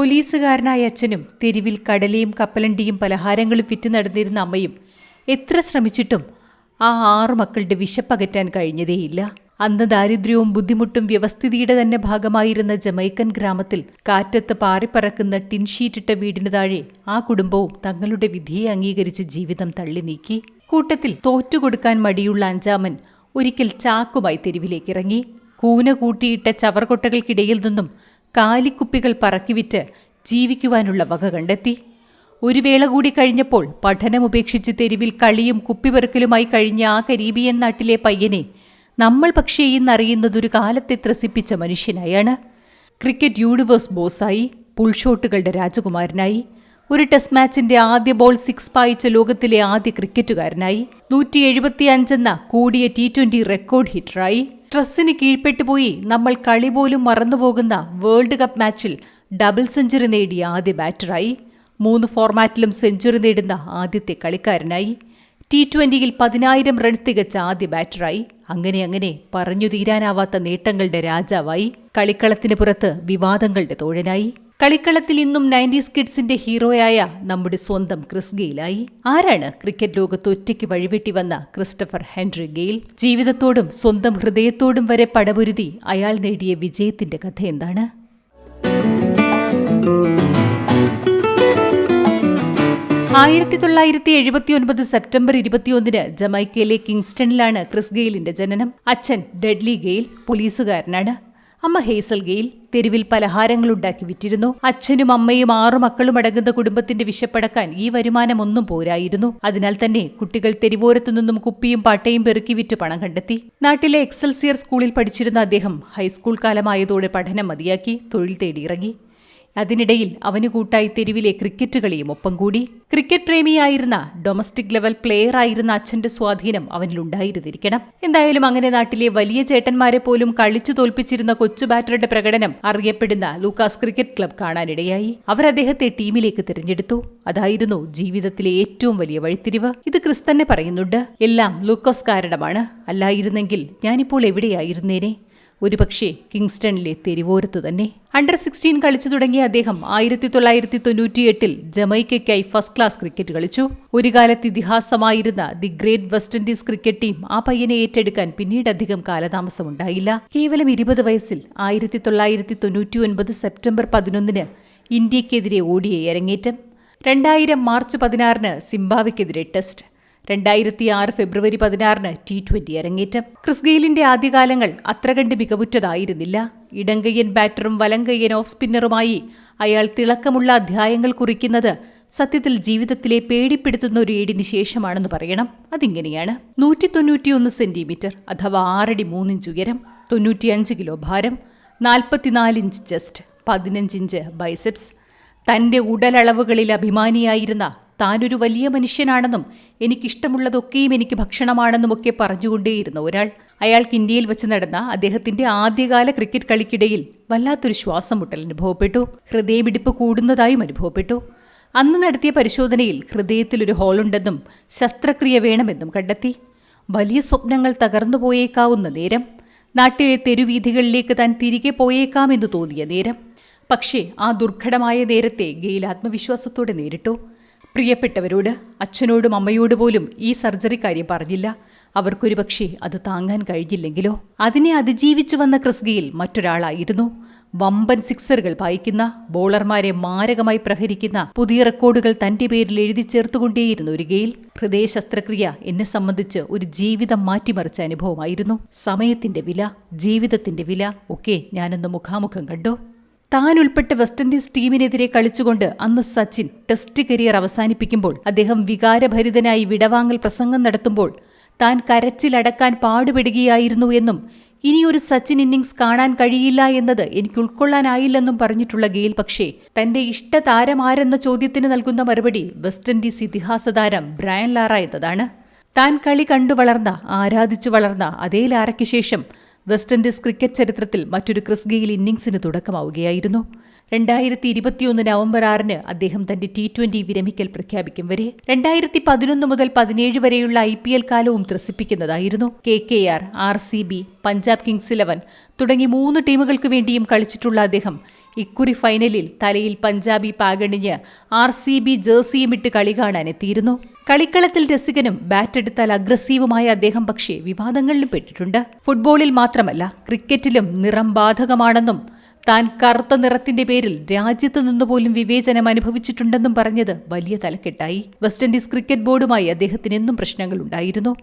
പോലീസുകാരനായ അച്ഛനും തെരുവിൽ കടലയും കപ്പലണ്ടിയും പലഹാരങ്ങളും വിറ്റ് നടന്നിരുന്ന അമ്മയും എത്ര ശ്രമിച്ചിട്ടും ആ ആറു മക്കളുടെ വിശപ്പകറ്റാൻ കഴിഞ്ഞതേയില്ല. അന്ന് ദാരിദ്ര്യവും ബുദ്ധിമുട്ടും വ്യവസ്ഥിതിയുടെ തന്നെ ഭാഗമായിരുന്ന ജമൈക്കൻ ഗ്രാമത്തിൽ കാറ്റത്ത് പാറിപ്പറക്കുന്ന ടിൻഷീറ്റിട്ട വീടിന് താഴെ ആ കുടുംബവും തങ്ങളുടെ വിധിയെ അംഗീകരിച്ച് ജീവിതം തള്ളി നീക്കി. കൂട്ടത്തിൽ തോറ്റുകൊടുക്കാൻ മടിയുള്ള അഞ്ചാമൻ ഒരിക്കൽ ചാക്കുമായി തെരുവിലേക്കിറങ്ങി. കൂന കൂട്ടിയിട്ട ചവർകൊട്ടകൾക്കിടയിൽ നിന്നും കാലിക്കുപ്പികൾ പറക്കിവിറ്റ് ജീവിക്കുവാനുള്ള വക കണ്ടെത്തി. ഒരു വേള കൂടി കഴിഞ്ഞപ്പോൾ പഠനം ഉപേക്ഷിച്ച് തെരുവിൽ കളിയും കുപ്പിപെറുക്കലുമായി കഴിഞ്ഞ ആ കരീബിയൻ നാട്ടിലെ പയ്യനെ നമ്മൾ പക്ഷേ ഇന്നറിയുന്നതൊരു കാലത്തെ ത്രസിപ്പിച്ച മനുഷ്യനായാണ്. ക്രിക്കറ്റ് യൂണിവേഴ്സ് ബോസായി പുൾഷോട്ടുകളുടെ രാജകുമാരനായി ഒരു ടെസ്റ്റ് മാച്ചിന്റെ ആദ്യ ബോൾ സിക്സ് പായിച്ച ലോകത്തിലെ ആദ്യ ക്രിക്കറ്റുകാരനായി നൂറ്റി എഴുപത്തിയഞ്ചെന്ന കൂടിയ ടി ട്വന്റി റെക്കോർഡ് ഹിറ്ററായി. ട്രസ്സിന് കീഴ്പ്പെട്ടുപോയി നമ്മൾ കളി പോലും മറന്നുപോകുന്ന വേൾഡ് കപ്പ് മാച്ചിൽ ഡബിൾ സെഞ്ചുറി നേടിയ ആദ്യ ബാറ്ററായി. മൂന്ന് ഫോർമാറ്റിലും സെഞ്ചുറി നേടുന്ന ആദ്യത്തെ കളിക്കാരനായി. ടി ട്വന്റിയിൽ പതിനായിരം റൺസ് തികച്ച ആദ്യ ബാറ്ററായി. അങ്ങനെ അങ്ങനെ പറഞ്ഞു തീരാനാവാത്ത നേട്ടങ്ങളുടെ രാജാവായി. കളിക്കളത്തിന് പുറത്ത് വിവാദങ്ങളുടെ തോഴനായി. കളിക്കളത്തിൽ ഇന്നും നയന്റീസ് കിഡ്സിന്റെ ഹീറോയായ നമ്മുടെ സ്വന്തം ക്രിസ് ഗെയിലായി. ആരാണ് ക്രിക്കറ്റ് ലോകത്ത് ഒറ്റയ്ക്ക് വഴിവെട്ടി വന്ന ക്രിസ്റ്റഫർ ഹെൻറി ഗെയിൽ? ജീവിതത്തോടും സ്വന്തം ഹൃദയത്തോടും വരെ പടപൊരുതി അയാൾ നേടിയ വിജയത്തിന്റെ കഥ എന്താണ്? ആയിരത്തി തൊള്ളായിരത്തി എഴുപത്തി ഒൻപത് സെപ്റ്റംബർ ഇരുപത്തിയൊന്നിന് ജമൈക്കയിലെ കിങ്സ്റ്റണിലാണ് ക്രിസ് ഗെയിലിന്റെ ജനനം. അച്ഛൻ ഡെഡ്ലി ഗെയിൽ പോലീസുകാരനാണ്. അമ്മ ഹേസൽ ഗെയിൽ തെരുവിൽ പലഹാരങ്ങൾ ഉണ്ടാക്കി വിറ്റിരുന്നു. അച്ഛനും അമ്മയും ആറു മക്കളും അടങ്ങുന്ന കുടുംബത്തിന്റെ വിശപ്പടക്കാൻ ഈ വരുമാനം ഒന്നും പോരായിരുന്നു. അതിനാൽ തന്നെ കുട്ടികൾ തെരുവോരത്തു നിന്നും കുപ്പിയും പാട്ടയും പെറുക്കി വിറ്റ് പണം കണ്ടെത്തി. നാട്ടിലെ എക്സൽസിയർ സ്കൂളിൽ പഠിച്ചിരുന്ന അദ്ദേഹം ഹൈസ്കൂൾ കാലമായതോടെ പഠനം മതിയാക്കി തൊഴിൽ തേടിയിറങ്ങി. അതിനിടയിൽ അവന് കൂട്ടായി തെരുവിലെ ക്രിക്കറ്റ് കളിയും ഒപ്പം കൂടി. ക്രിക്കറ്റ് പ്രേമിയായിരുന്ന ഡൊമസ്റ്റിക് ലെവൽ പ്ലെയർ ആയിരുന്ന അച്ഛന്റെ സ്വാധീനം അവനിലുണ്ടായിരുന്നിരിക്കണം എന്തായാലും അങ്ങനെ നാട്ടിലെ വലിയ ചേട്ടന്മാരെ പോലും കളിച്ചു തോൽപ്പിച്ചിരുന്ന കൊച്ചു ബാറ്ററുടെ പ്രകടനം അറിയപ്പെടുന്ന ലൂക്കാസ് ക്രിക്കറ്റ് ക്ലബ് കാണാനിടയായി. അവർ അദ്ദേഹത്തെ ടീമിലേക്ക് തിരഞ്ഞെടുത്തു. അതായിരുന്നു ജീവിതത്തിലെ ഏറ്റവും വലിയ വഴിത്തിരിവ്. ഇത് ക്രിസ്തന്നെ പറയുന്നുണ്ട്. എല്ലാം ലൂക്കോസ് കാരണമാണ് അല്ലായിരുന്നെങ്കിൽ ഞാനിപ്പോൾ എവിടെയായിരുന്നേനെ? ഒരുപക്ഷെ കിങ്സ്റ്റണിലെ തെരുവോരത്തു തന്നെ. അണ്ടർ സിക്സ്റ്റീൻ കളിച്ചു തുടങ്ങിയ അദ്ദേഹം ആയിരത്തി തൊള്ളായിരത്തി തൊണ്ണൂറ്റിയെട്ടിൽ ജമൈക്കയ്ക്കായി ഫസ്റ്റ് ക്ലാസ് ക്രിക്കറ്റ് കളിച്ചു. ഒരു കാലത്ത് ഇതിഹാസമായിരുന്ന the great West Indies cricket team ആ പയ്യനെ ഏറ്റെടുക്കാൻ പിന്നീട് അധികം കാലതാമസമുണ്ടായില്ല. കേവലം ഇരുപത് വയസ്സിൽ ആയിരത്തി തൊള്ളായിരത്തി തൊണ്ണൂറ്റി ഒൻപത് സെപ്റ്റംബർ പതിനൊന്നിന് ഇന്ത്യക്കെതിരെ ഓടിയ അരങ്ങേറ്റം. രണ്ടായിരം മാർച്ച് പതിനാറിന് സിംബാബ്വെക്കെതിരെ ടെസ്റ്റ് രണ്ടായിരത്തി ആറ് ഫെബ്രുവരി പതിനാറിന് ടി ട്വന്റി അരങ്ങേറ്റം. ക്രിസ് ഗെയിലിന്റെ ആദ്യകാലങ്ങൾ അത്ര കണ്ട് മികവുറ്റതായിരുന്നില്ല. ഇടങ്കയ്യൻ ബാറ്ററും വലങ്കയ്യൻ ഓഫ് സ്പിന്നറുമായി അയാൾ തിളക്കമുള്ള അധ്യായങ്ങൾ കുറിക്കുന്നത് സത്യത്തിൽ ജീവിതത്തിലെ പേടിപ്പെടുത്തുന്ന ഒരു ഏടിന് ശേഷമാണെന്ന് പറയണം. അതിങ്ങനെയാണ്. നൂറ്റി തൊണ്ണൂറ്റിയൊന്ന് സെന്റിമീറ്റർ അഥവാ ആറടി മൂന്നിഞ്ച് ഉയരം തൊണ്ണൂറ്റിയഞ്ച് കിലോ ഭാരം നാൽപ്പത്തിനാല് ഇഞ്ച് ചെസ്റ്റ് പതിനഞ്ച് ഇഞ്ച് ബൈസെപ്സ്. തന്റെ ഉടലളവുകളിൽ അഭിമാനിയായിരുന്ന താനൊരു വലിയ മനുഷ്യനാണെന്നും എനിക്കിഷ്ടമുള്ളതൊക്കെയും എനിക്ക് ഭക്ഷണമാണെന്നുമൊക്കെ പറഞ്ഞുകൊണ്ടേയിരുന്ന ഒരാൾ. അയാൾക്ക് ഇന്ത്യയിൽ വെച്ച് നടന്ന അദ്ദേഹത്തിന്റെ ആദ്യകാല ക്രിക്കറ്റ് കളിക്കിടയിൽ വല്ലാത്തൊരു ശ്വാസം മുട്ടൽ അനുഭവപ്പെട്ടു. ഹൃദയമിടിപ്പ് കൂടുന്നതായും അനുഭവപ്പെട്ടു. അന്ന് നടത്തിയ പരിശോധനയിൽ ഹൃദയത്തിലൊരു ഹോളുണ്ടെന്നും ശസ്ത്രക്രിയ വേണമെന്നും കണ്ടെത്തി. വലിയ സ്വപ്നങ്ങൾ തകർന്നു പോയേക്കാവുന്ന നേരം നാട്ടിലെ തെരുവീഥികളിലേക്ക് താൻ തിരികെ പോയേക്കാമെന്ന് തോന്നിയ നേരം. പക്ഷേ ആ ദുർഘടമായ നേരത്തെ ഗെയിൽ ആത്മവിശ്വാസത്തോടെ നേരിട്ടു. പ്രിയപ്പെട്ടവരോട് അച്ഛനോടും അമ്മയോട് പോലും ഈ സർജറി കാര്യം പറഞ്ഞില്ല. അവർക്കൊരു പക്ഷേ അത് താങ്ങാൻ കഴിഞ്ഞില്ലെങ്കിലോ? അതിനെ അതിജീവിച്ചു വന്ന ക്രിസ്ഗയിൽ മറ്റൊരാളായിരുന്നു. വമ്പൻ സിക്സറുകൾ പായിക്കുന്ന ബോളർമാരെ മാരകമായി പ്രഹരിക്കുന്ന പുതിയ റെക്കോർഡുകൾ തന്റെ പേരിൽ എഴുതി ചേർത്തുകൊണ്ടേയിരുന്നു ഒരു ഗെയിൽ. ഹൃദയ ശസ്ത്രക്രിയ എന്നെ സംബന്ധിച്ച് ഒരു ജീവിതം മാറ്റിമറിച്ച അനുഭവമായിരുന്നു. സമയത്തിന്റെ വില ജീവിതത്തിന്റെ വില ഒക്കെ ഞാനന്ന് മുഖാമുഖം കണ്ടു. താൻ ഉൾപ്പെട്ട വെസ്റ്റ് ഇൻഡീസ് ടീമിനെതിരെ കളിച്ചുകൊണ്ട് അന്ന് സച്ചിൻ ടെസ്റ്റ് കരിയർ അവസാനിപ്പിക്കുമ്പോൾ അദ്ദേഹം വികാരഭരിതനായി വിടവാങ്ങൽ പ്രസംഗം നടത്തുമ്പോൾ താൻ കരച്ചിലടക്കാൻ പാടുപെടുകയായിരുന്നു എന്നും ഇനിയൊരു സച്ചിൻ ഇന്നിംഗ്സ് കാണാൻ കഴിയില്ല എന്നത് എനിക്ക് ഉൾക്കൊള്ളാനായില്ലെന്നും പറഞ്ഞിട്ടുള്ള ഗെയിൽ പക്ഷേ തന്റെ ഇഷ്ടതാരമാരെന്ന ചോദ്യത്തിന് നൽകുന്ന മറുപടി വെസ്റ്റ് ഇൻഡീസ് ഇതിഹാസ താരം ബ്രയൻ ലാറ എന്നതാണ്. താൻ കളി കണ്ടു വളർന്ന ആരാധിച്ചു വളർന്ന അതേ ലാറയ്ക്ക് ശേഷം വെസ്റ്റ് ഇൻഡീസ് ക്രിക്കറ്റ് ചരിത്രത്തിൽ മറ്റൊരു ക്രിസ് ഗെയിൽ ഇന്നിംഗ്സിന് തുടക്കമാവുകയായിരുന്നു. രണ്ടായിരത്തി ഇരുപത്തിയൊന്ന് നവംബർ ആറിന് അദ്ദേഹം തന്റെ ടി ട്വന്റി വിരമിക്കൽ പ്രഖ്യാപിക്കും വരെ രണ്ടായിരത്തി പതിനൊന്ന് മുതൽ പതിനേഴ് വരെയുള്ള ഐ പി എൽ കാലവും ത്രസിപ്പിക്കുന്നതായിരുന്നു. K K R R C B Punjab Kings eleven തുടങ്ങി മൂന്ന് ടീമുകൾക്ക് വേണ്ടിയും കളിച്ചിട്ടുള്ള അദ്ദേഹം ഇക്കുറി ഫൈനലിൽ തലയിൽ പഞ്ചാബി പാകണിഞ്ഞ് ആർ സി ബി ജേഴ്സിയുമിട്ട് കളി കാണാനെത്തിയിരുന്നു. കളിക്കളത്തിൽ രസികനും ബാറ്റെടുത്താൽ അഗ്രസീവുമായ അദ്ദേഹം പക്ഷേ വിവാദങ്ങളിലും പെട്ടിട്ടുണ്ട്. ഫുട്ബോളിൽ മാത്രമല്ല ക്രിക്കറ്റിലും നിറം ബാധകമാണെന്നും താൻ കറുത്ത നിറത്തിന്റെ പേരിൽ രാജ്യത്ത് നിന്നുപോലും വിവേചനം അനുഭവിച്ചിട്ടുണ്ടെന്നും പറഞ്ഞത് വലിയ തലക്കെട്ടായി. വെസ്റ്റ് ഇൻഡീസ് ക്രിക്കറ്റ് ബോർഡുമായി അദ്ദേഹത്തിന് എന്നും പ്രശ്നങ്ങളുണ്ടായിരുന്നു.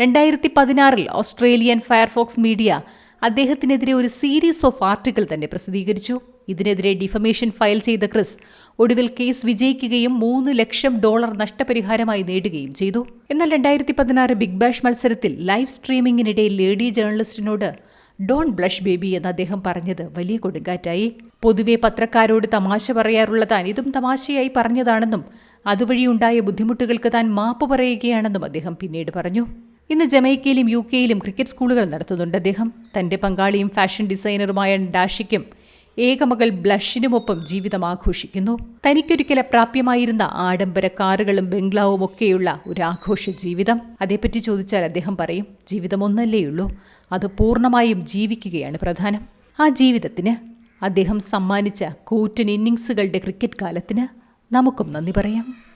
രണ്ടായിരത്തി പതിനാറിൽ ഓസ്ട്രേലിയൻ ഫയർഫോക്സ് മീഡിയ അദ്ദേഹത്തിനെതിരെ ഒരു സീരീസ് ഓഫ് ആർട്ടിക്കിൾ തന്നെ പ്രസിദ്ധീകരിച്ചു. ഇതിനെതിരെ ഡിഫമേഷൻ ഫയൽ ചെയ്ത ക്രിസ് ഒടുവിൽ കേസ് വിജയിക്കുകയും മൂന്ന് ലക്ഷം ഡോളർ നഷ്ടപരിഹാരമായി നേടുകയും ചെയ്തു. എന്നാൽ രണ്ടായിരത്തി പതിനാറ് ബിഗ് ബാഷ് മത്സരത്തിൽ ലൈവ് സ്ട്രീമിംഗിനിടെ ലേഡി ജേർണലിസ്റ്റിനോട് ഡോൺ ബ്ലഷ് ബേബി എന്ന് അദ്ദേഹം പറഞ്ഞത് വലിയ കൊടുങ്കാറ്റായി. പൊതുവെ പത്രക്കാരോട് തമാശ പറയാറുള്ള താൻ ഇതും തമാശയായി പറഞ്ഞതാണെന്നും അതുവഴി ഉണ്ടായ ബുദ്ധിമുട്ടുകൾക്ക് താൻ മാപ്പ് പറയുകയാണെന്നും അദ്ദേഹം പിന്നീട് പറഞ്ഞു. ഇന്ന് ജമൈക്കയിലും യു കെയിലും ക്രിക്കറ്റ് സ്കൂളുകൾ നടത്തുന്നുണ്ട് അദ്ദേഹം. തന്റെ പങ്കാളിയും ഫാഷൻ ഡിസൈനറുമായ ഡാഷിക്കും ഏകമകൾ ബ്ലഷിനുമൊപ്പം ജീവിതം ആഘോഷിക്കുന്നു. തനിക്കൊരിക്കലെ പ്രാപ്യമായിരുന്ന ആഡംബര കാറുകളും ബംഗ്ലാവും ഒക്കെയുള്ള ഒരു ആഘോഷ ജീവിതം. അതേപ്പറ്റി ചോദിച്ചാൽ അദ്ദേഹം പറയും ജീവിതം ഒന്നല്ലേയുള്ളൂ അത് പൂർണമായും ജീവിക്കുകയാണ് പ്രധാനം. ആ ജീവിതത്തിന് അദ്ദേഹം സമ്മാനിച്ച കൂറ്റൻ ഇന്നിങ്സുകളുടെ ക്രിക്കറ്റ് കാലത്തിന് നമുക്കും നന്ദി പറയാം.